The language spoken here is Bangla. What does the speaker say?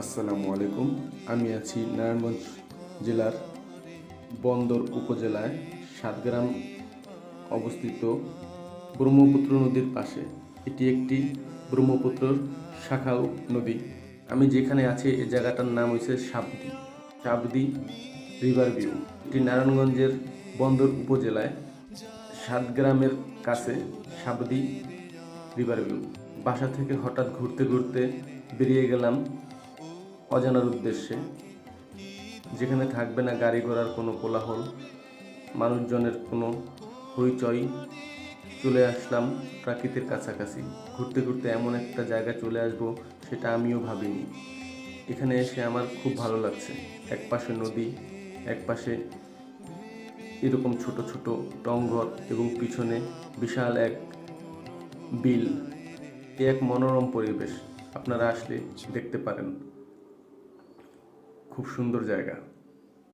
আসসালামু আলাইকুম। আমি আছি নারায়ণগঞ্জ জেলার বন্দর উপজেলায় সাতগ্রাম অবস্থিত ব্রহ্মপুত্র নদীর পাশে। এটি একটি ব্রহ্মপুত্রর শাখা নদী। আমি যেখানে আছি এই জায়গাটার নাম হয়েছে সাবদি সাবদি রিভার ভিউ। এটি নারায়ণগঞ্জের বন্দর উপজেলায় সাতগ্রামের কাছে সাবদি রিভার ভিউ। বাসা থেকে হঠাৎ ঘুরতে ঘুরতে বেরিয়ে গেলাম অজানার উদ্দেশ্যে, যেখানে থাকবে না গাড়ি ঘোড়ার কোনো কোলাহল, মানুষজনের কোনো হইচই, চলে আসলাম প্রাকৃতির কাছাকাছি। ঘুরতে ঘুরতে এমন একটা জায়গা চলে আসব, সেটা আমিও ভাবিনি। এখানে এসে আমার খুব ভালো লাগছে। এক পাশে নদী, এক পাশে এরকম ছোট ছোট টংঘর এবং পিছনে বিশাল এক বিল। এ এক মনোরম পরিবেশ। আপনারা আসলে দেখতে পারেন। খুব সুন্দর জায়গা।